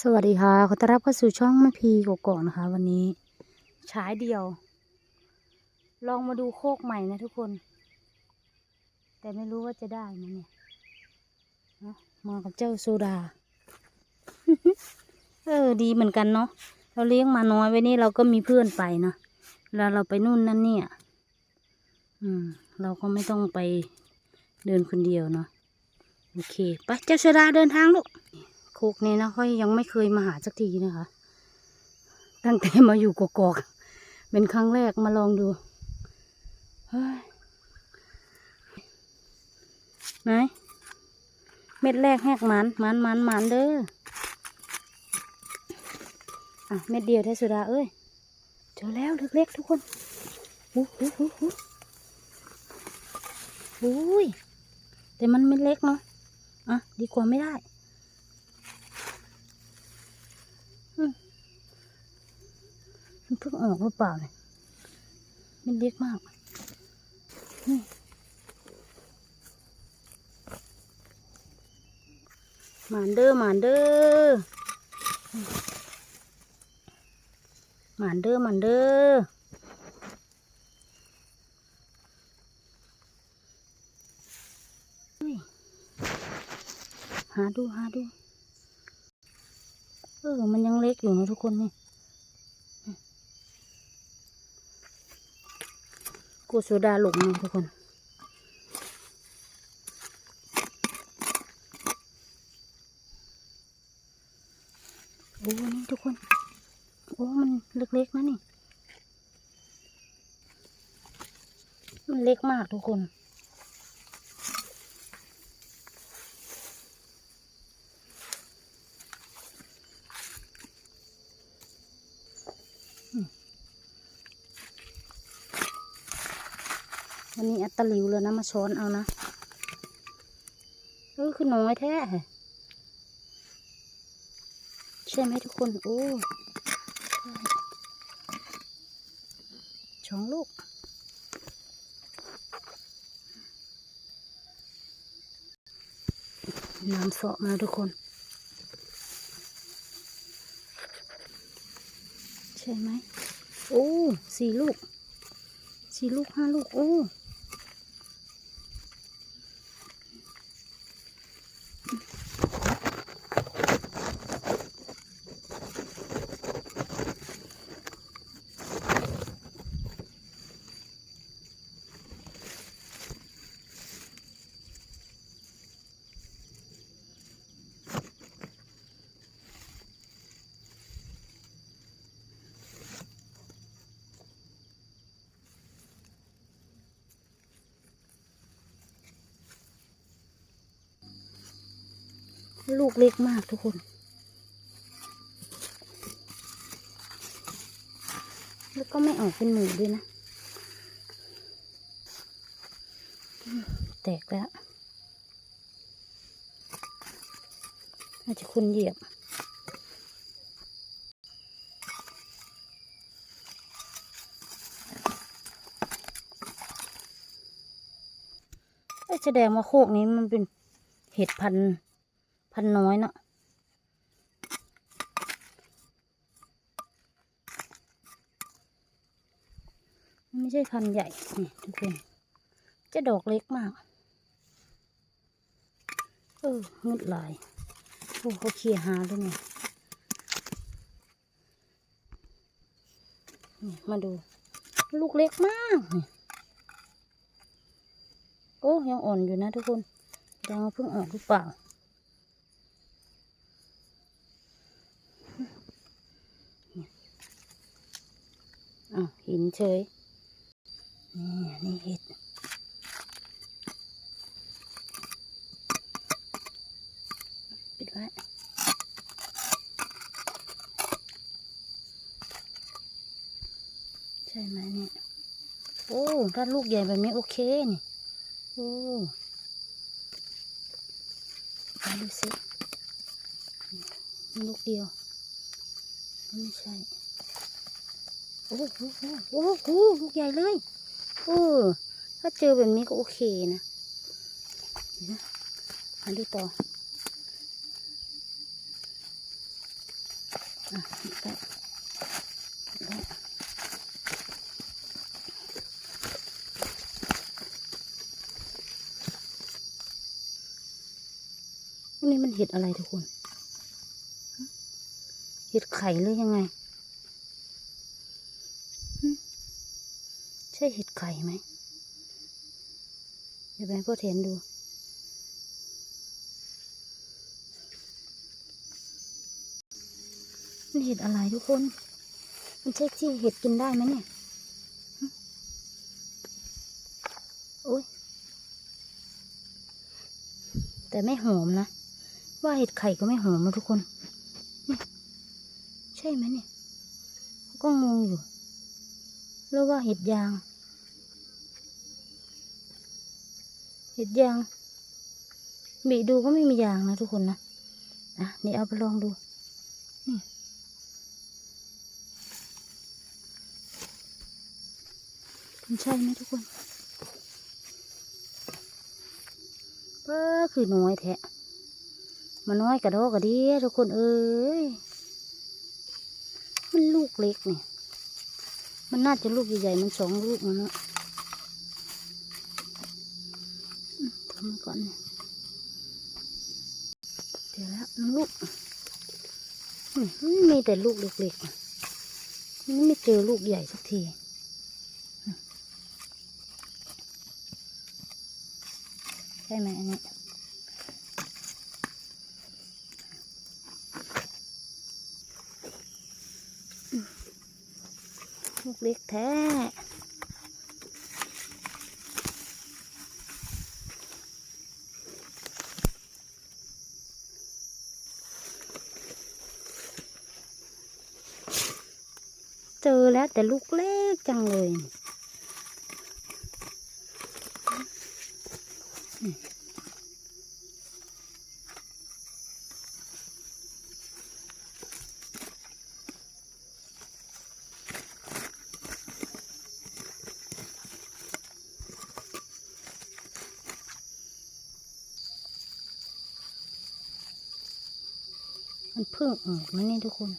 สวัสดีค่ะ ขอต้อนรับเข้าสู่ช่องแม่พีกกอกนะคะ วันนี้ฉายเดียว ลองมาดูโคกใหม่นะทุกคน แต่ไม่รู้ว่าจะได้ไหมเนี่ยนะมากับเจ้าโซดา เออ ดีเหมือนกันเนาะเราเลี้ยงมาน้อยไว้นี่เราก็มีเพื่อนไปนะแล้วเราไปนู่นนั่นเนี่ย อืม เราก็ไม่ต้องไปเดินคนเดียวเนาะโอเคไปเจ้าโซดาเดินทางลูก คกนี้นะค่อยยังไม่เคยมาหาสักทีนะคะ ตั้งแต่มาอยู่กกอกๆเป็นครั้งแรกมาลองดูเฮ้ยไหนเม็ดแรกแหกมันมันมันมันเด้ออะเม็ดเดียวแท้สุดาเอ้ยเจอแล้วเล็กๆทุกคนอู้หูหูหูอุ้ยแต่มันไม่เล็กเนาะอะดีกว่าไม่ได้ มัน เพิ่งออกหรือเปล่าเนี่ยมันเล็กมากนี่หมานเด้อหมานเด้อหมานเด้อหมานเด้อหาดูหาดู เออ มันยังเล็กอยู่นะทุกคนนี่ กูโซดาหลงนะทุกคนโอ้นี่ทุกคน โอ้ มันเล็กๆนะนี่ มันเล็กมากทุกคน วันนี้อัตลิวเลยนะมาช้อนเอานะเออคือน้อยแท้ใช่ไหมทุกคน โอ้ช่ช้องลูกน้ำเสาะมาทุกคน ใช่ไหมโอ้สี่ลูกสี่ลูกห้าลูก โอ้ ลูกเล็กมากทุกคน แล้วก็ไม่ออกเป็นหมูด้วยนะ แตกแล้วน่าจจะคุณเหยียบเอ้ยแสดงว่าโคกนี้มันเป็นเห็ดพันธุ์ พันน้อยเนาะไม่ใช่พันใหญ่ นี่ทุกคนจะดอกเล็กมาก เออเงดหลาย โอ้เขาเคลียหาด้วยไงนี่มาดู ลูกเล็กมากนี่โอ้ ยังอ่อนอยู่นะทุกคนแสดงเพิ่งออกหรือเปล่า อ้าวหินเฉย นี่นี่เห็ดปิดไว้ใช่ไหมเนี่ย โอ้ถ้าลูกใหญ่แบบนี้โอเคนี่ โอ้มาดูสิลูกเดียว ไม่ใช่ โอ้โหโอ้โหลูกใหญ่เลยเออถ้าเจอแบบนี้ก็โอเคนะเดี๋ยวนะมาดูต่อนี่มันเห็ดอะไรทุกคน เห็ดไข่หรือยังไง ใช่เห็ดไข่ไหมเดี๋ยวไปพ่อเทนดู มันเห็ดอะไรทุกคน มันใช่ที่เห็ดกินได้ไหมเนี่ยโอ้ยแต่ไม่หอมนะ ว่าเห็ดไข่ก็ไม่หอมนะทุกคน ใช่ไหมเนี่ย ก็งงอยู่ แล้วว่าเห็ดยาง เห็ดยางบีดูก็ไม่มียางนะทุกคนนะอะนี่เอาไปลองดู นี่มันใช่ไหมทุกคนเออคือน้อยแท้มันน้อยกระโดกกระเดียทุกคนเอ้ย มันลูกเล็กเนี่ย มันน่าจะลูกใหญ่ๆมันสองลูกนะเนาะทำก่อนเดี๋ยวแล้วน้องลูกมีแต่ลูกเล็กๆไม่เจอลูกใหญ่สักทีใช่ไหมอันนี้ ลูกเล็กแท้เจอแล้วแต่ลูกเล็กจังเลย มันเพิ่งออกนะนี่ทุกคน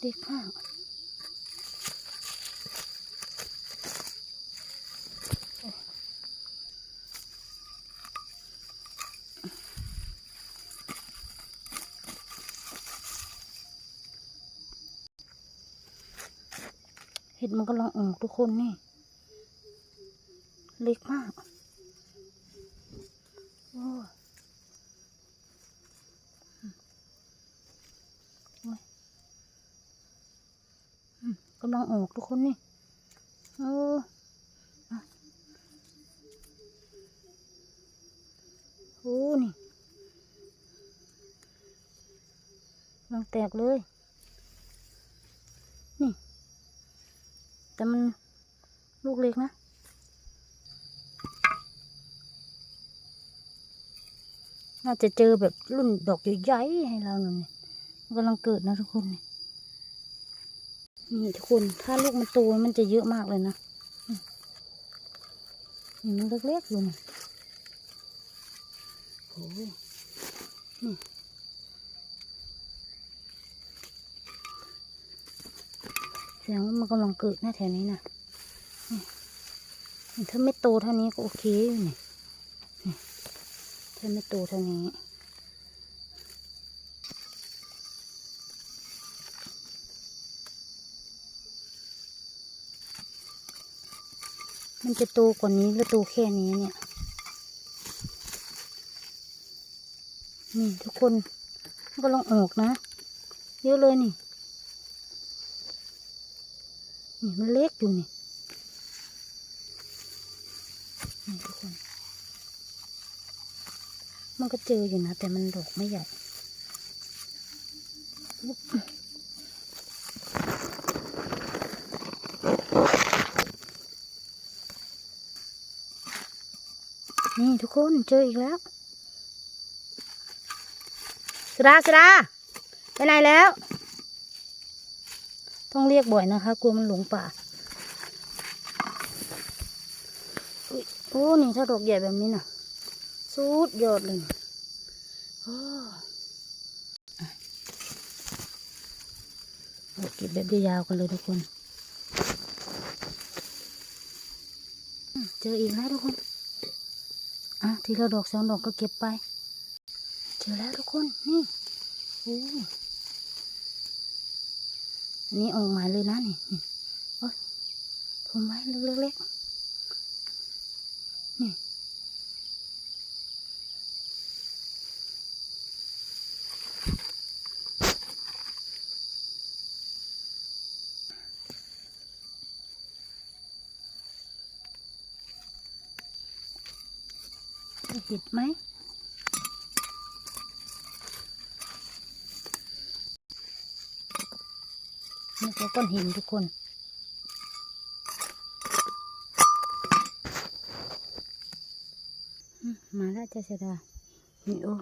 เด็กมากเห็ดมันก็ลองออกทุกคนนี่ เล็กมาก โอ้ย กำลังออก ทุกคนนี่โอ้อโอ้นี่กำลังแตกเลย นี่ แต่มันลูกเล็กนะน่าจะเจอแบบรุ่นดอกใหญ่ๆให้เราหน่อยกำลังเกิดนะทุกคนนี่ นี่ทุกคน ถ้าลูกมันโตมันจะเยอะมากเลยนะนี่มันเล็กๆอยู่นี่โอ้ยนี่แสดงว่ามันกำลังเกิดหน้าแถวนี้นะนี่นี่ถ้าไม่โตเท่านี้ก็โอเคอยู่นี่นี่ถ้าไม่โตเท่านี้ มันจะโตกว่านี้หรือโตแค่นี้เนี่ย นี่ทุกคนมันก็ลองออกนะ เยอะเลยนี่ นี่มันเล็กอยู่นี่ นี่ทุกคน มันก็เจออยู่นะ แต่มันดอกไม่ใหญ่ นี่ ทุกคนเจออีกแล้วสดาสดาไปไหนแล้ว ต้องเรียกบ่อยนะคะกลัวมันหลงป่าอุ๊ยโอ้นี่ถ้าดอกใหญ่แบบนี้นะสุดยอดเลยโอ้เก็บแบบยาวกันเลยทุกคน เจออีกแล้วทุกคน อะทีละดอกสองดอกก็เก็บไป เจอแล้วทุกคน นี่โอ้ยอันนี้ออกมาเลยนะนี่นี่โอ้ยผมไว้เล็กๆ เห็ดไหม นี่ก็ก้อนหินทุกคนมาแล้วจ้าเสยดานี่โอ้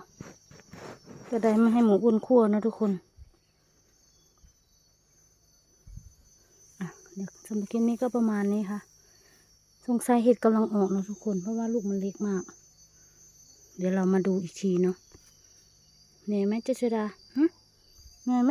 ก็ได้ไม่ให้หมูอ้วนคั่วนะทุกคนอะเดี๋ยวสำหรับคลิปนี้ก็ประมาณนี้ค่ะ สงสัยเห็ดกำลังออกนะทุกคน เพราะว่าลูกมันเล็กมาก เดี๋ยวเรามาดูอีกทีเนาะเหนื่อยไหมเจษดาฮะเหนื่อยไหม